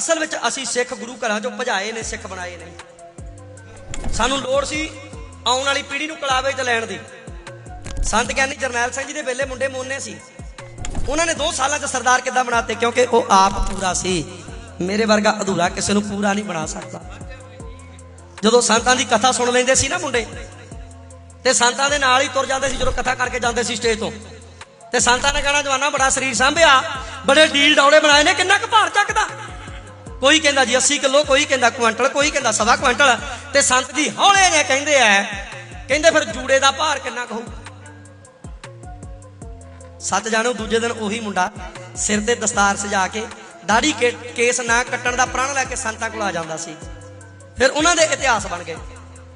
ਅਸਲ ਵਿੱਚ ਅਸੀਂ ਸਿੱਖ ਗੁਰੂ ਘਰਾਂ ਚੋਂ ਭਜਾਏ ਨੇ, ਸਿੱਖ ਬਣਾਏ ਨੇ। ਸਾਨੂੰ ਲੋੜ ਸੀ ਆਉਣ ਵਾਲੀ ਪੀੜ੍ਹੀ ਨੂੰ ਕਲਾਵੇ ਚ ਲੈਣ ਦੀ। ਸੰਤ ਗਿਆਨੀ ਜਰਨੈਲ ਸਿੰਘ ਜੀ ਦੇ ਵੇਲੇ ਮੁੰਡੇ ਮੋਨੇ ਸੀ। ਉਹਨਾਂ ਨੇ 2 ਸਾਲਾਂ ਚ ਸਰਦਾਰ ਕਿੱਦਾਂ ਬਣਾਤੇ? ਕਿਉਂਕਿ ਉਹ ਆਪ ਪੂਰਾ ਸੀ। ਮੇਰੇ ਵਰਗਾ ਅਧੂਰਾ ਕਿਸੇ ਨੂੰ ਪੂਰਾ ਨਹੀਂ ਬਣਾ ਸਕਦਾ। ਜਦੋਂ ਸੰਤਾਂ ਦੀ ਕਥਾ ਸੁਣ ਲੈਂਦੇ ਸੀ ਨਾ ਮੁੰਡੇ, ਤੇ ਸੰਤਾਂ ਦੇ ਨਾਲ ਹੀ ਤੁਰ ਜਾਂਦੇ ਸੀ, ਜਦੋਂ ਕਥਾ ਕਰਕੇ ਜਾਂਦੇ ਸੀ ਸਟੇਜ ਤੋਂ। ਤੇ ਸੰਤਾਂ ਨੇ ਕਹਿਣਾ, ਜਵਾਨਾ, ਬੜਾ ਸਰੀਰ ਸੰਭਿਆ। ਬੜੇ ਡੀਲ ਡੌੜੇ ਬਣਾਏ ਨੇ। ਕਿੰਨਾ ਕੁ ਭਾਰ ਚੱਕ ਕੋਈ ਕਹਿੰਦਾ ਜੀ 80 ਕਿਲੋ, ਕੋਈ ਕਹਿੰਦਾ ਕੁਇੰਟਲ, ਕੋਈ ਕਹਿੰਦਾ ਸਵਾ ਕੁਇੰਟਲ। ਤੇ ਸੰਤ ਜੀ ਹੌਲੇ ਜਿਹੇ ਕਹਿੰਦੇ ਆ, ਕਹਿੰਦੇ ਫਿਰ ਜੂੜੇ ਦਾ ਭਾਰ ਕਿੰਨਾ ਕਹੂ ਸੱਚ ਜਾਣੋ, ਦੂਜੇ ਦਿਨ ਉਹੀ ਮੁੰਡਾ ਸਿਰ ਤੇ ਦਸਤਾਰ ਸਜਾ ਕੇ ਦਾੜੀ ਕੇਸ ਨਾ ਕੱਟਣ ਦਾ ਪ੍ਰਣ ਲੈ ਕੇ ਸੰਤਾਂ ਕੋਲ ਆ ਜਾਂਦਾ ਸੀ। ਫਿਰ ਉਹਨਾਂ ਦੇ ਇਤਿਹਾਸ ਬਣ ਗਏ।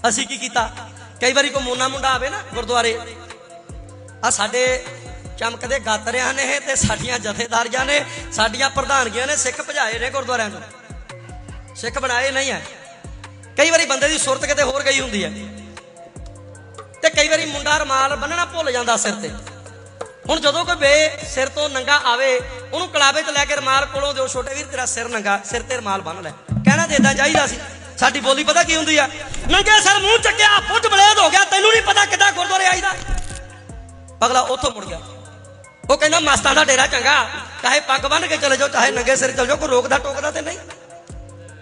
ਅਸੀਂ ਕੀ ਕੀਤਾ? ਕਈ ਵਾਰੀ ਕੋ ਮੋਨਾ ਮੁੰਡਾ ਆਵੇ ਨਾ ਗੁਰਦੁਆਰੇ ਆ ਸਾਡੇ ਚਮਕਦੇ ਗਾਤਰਿਆਂ ਨੇ ਤੇ ਸਾਡੀਆਂ ਜਥੇਦਾਰੀਆਂ ਨੇ, ਸਾਡੀਆਂ ਪ੍ਰਧਾਨਗੀਆਂ ਨੇ ਸਿੱਖ ਭਜਾਏ ਨੇ ਗੁਰਦੁਆਰਿਆਂ ਤੋਂ ਸਿੱਖ ਬਣਾਏ ਨਹੀਂ ਹੈ। ਕਈ ਵਾਰੀ ਬੰਦੇ ਦੀ ਸੁਰਤ ਕਿਤੇ ਹੋਰ ਗਈ ਹੁੰਦੀ ਹੈ। ਤੇ ਕਈ ਵਾਰੀ ਮੁੰਡਾ ਰਮਾਲ ਬੰਨਣਾ ਭੁੱਲ ਜਾਂਦਾ ਸਿਰ ਤੇ। ਹੁਣ ਜਦੋਂ ਕੋਈ ਬੇ ਸਿਰ ਤੋਂ ਨੰਗਾ ਆਵੇ, ਉਹਨੂੰ ਕਲਾਵੇ 'ਚ ਲੈ ਕੇ ਰਮਾਲ ਕੋਲੋਂ ਦਿਓ, ਛੋਟੇ ਵੀਰ ਤੇਰਾ ਸਿਰ ਨੰਗਾ, ਸਿਰ ਤੇ ਰਮਾਲ ਬੰਨ ਲੈ। ਕਹਿਣਾ ਤੇ ਚਾਹੀਦਾ ਸੀ। ਸਾਡੀ ਬੋਲੀ ਪਤਾ ਕੀ ਹੁੰਦੀ ਆ? ਨੰਗੇ ਸਿਰ ਮੂੰਹ ਚੱਕਿਆ, ਫੁੱਟ ਬਲੇਦ ਹੋ ਗਿਆ, ਤੈਨੂੰ ਨਹੀਂ ਪਤਾ ਕਿੱਦਾਂ ਗੁਰਦੁਆਰੇ ਆਈਦਾ। ਅਗਲਾ ਉੱਥੋਂ ਮੁੜ ਗਿਆ। ਉਹ ਕਹਿੰਦਾ ਮਸਤਾਂ ਦਾ ਡੇਰਾ ਚੰਗਾ, ਚਾਹੇ ਪੱਗ ਬੰਨ ਕੇ ਚਲੇ ਜਾਓ, ਚਾਹੇ ਨੰਗੇ ਸਿਰ ਚਲੇ ਜਾਓ, ਕੋਈ ਰੋਕਦਾ ਟੋਕਦਾ ਤੇ ਨਹੀਂ।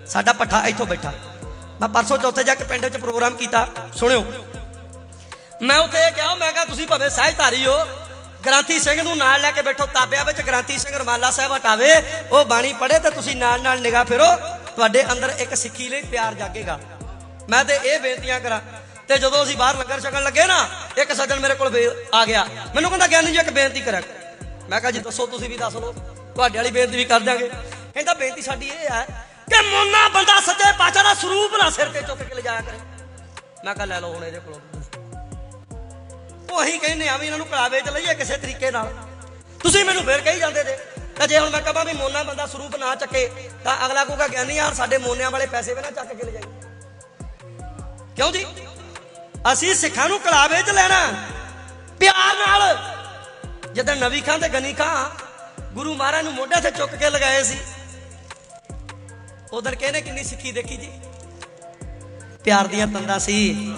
ਸਾਡਾ ਪੱਠਾ ਇੱਥੋਂ ਬੈਠਾ। ਮੈਂ ਪਰਸੋਂ ਚੌਥੇ ਜਾ ਕੇ ਪਿੰਡ ਵਿੱਚ ਪ੍ਰੋਗਰਾਮ ਕੀਤਾ। ਸੁਣਿਓ। ਮੈਂ ਉੱਥੇ ਇਹ ਕਿਹਾ, ਮੈਂ ਕਿਹਾ, ਤੁਸੀਂ ਭਾਵੇਂ ਸਹਿਜਧਾਰੀ ਹੋ, ਗ੍ਰਾਂਥੀ ਸਿੰਘ ਨੂੰ ਨਾਲ ਲੈ ਕੇ ਬੈਠੋ। ਤਾਬਿਆਂ ਵਿੱਚ ਗ੍ਰਾਂਥੀ ਸਿੰਘ ਰਮਾਲਾ ਸਾਹਿਬ ਹਟਾਵੇ, ਉਹ ਬਾਣੀ ਪੜ੍ਹੇ ਤੇ ਤੁਸੀਂ ਨਾਲ ਨਾਲ ਨਿਗਾਹ ਫਿਰੋ। ਤੁਹਾਡੇ ਅੰਦਰ ਇੱਕ ਸਿੱਖੀ ਲਈ ਪਿਆਰ ਜਾਗੇਗਾ। ਮੈਂ ਤੇ ਇਹ ਬੇਨਤੀਆਂ ਕਰਾਂ, ਤੇ ਜਦੋਂ ਅਸੀਂ ਬਾਹਰ ਲੰਗਰ ਛਕਣ ਲੱਗੇ ਨਾ, ਇੱਕ ਸੱਜਣ ਮੇਰੇ ਕੋਲ ਆ ਗਿਆ। ਮੈਨੂੰ ਕਹਿੰਦਾ, ਗਿਆਨੀ ਜੀ, ਇੱਕ ਬੇਨਤੀ ਕਰਾਂ। ਮੈਂ ਕਿਹਾ, ਜੀ, ਦੱਸੋ, ਤੁਸੀਂ ਵੀ ਦੱਸ ਲਓ। ਤੁਹਾਡੇ ਵਾਲੀ ਬੇਨਤੀ ਵੀ ਕਰ ਦਿਆਂਗੇ। ਕਹਿੰਦਾ, ਬੇਨਤੀ ਸਾਡੀ ਇਹ ਹੈ ਕਿ ਮੋਨਾ ਬੰਦਾ ਸੱਚੇ ਪਾਤਸ਼ਾਹ ਦਾ ਸਰੂਪ ਨਾ ਸਿਰ ਤੇ ਚੁੱਕ ਕੇ ਲਿਜਾਇਆ ਕਰੇ। ਮੈਂ ਕਿਹਾ, ਲੈ ਲਓ ਹੁਣ ਇਹਦੇ ਕੋਲੋਂ। ਉਹ ਕਹਿੰਦੇ ਆ ਵੀ ਇਹਨਾਂ ਨੂੰ ਕਲਾਵੇ ਚ ਲਈਏ ਕਿਸੇ ਤਰੀਕੇ ਨਾਲ। ਤੁਸੀਂ ਮੈਨੂੰ ਫੇਰ ਕਹੀ ਜਾਂਦੇ ਜੇ, ਤਾਂ ਜੇ ਹੁਣ ਮੈਂ ਕਹਾਂ ਵੀ ਮੋਨਾ ਬੰਦਾ ਸਰੂਪ ਨਾ ਚੱਕੇ, ਤਾਂ ਅਗਲਾ ਕਹੂਗਾ ਗਿਆਨੀ ਯਾਰ ਸਾਡੇ ਮੋਨਿਆਂ ਵਾਲੇ ਪੈਸੇ ਵੀ ਨਾ ਚੱਕ ਕੇ ਲਿਜਾਈ ਕਿਉਂ ਜੀ? ਅਸੀਂ ਸਿੱਖਾਂ ਨੂੰ ਕਲਾਵੇ ਚ ਲੈਣਾ। ਪਿਆਰ ਨਾਲ। ਜਦੋਂ ਨਵੀ ਖਾਂ ਤੇ ਗਨੀ ਖਾਂ, ਗੁਰੂ ਮਹਾਰਾਜ ਨੂੰ ਮੋਢੇ ਤੇ ਚੁੱਕ ਕੇ ਲਗਾਏ ਸੀ। ਉਧਰ ਕਹਿੰਦੇ ਕਿੰਨੀ ਸਿੱਖੀ ਦੇਖੀ ਜੀ? ਪਿਆਰ ਦੀਆਂ ਤੰਦਾਂ ਸੀ।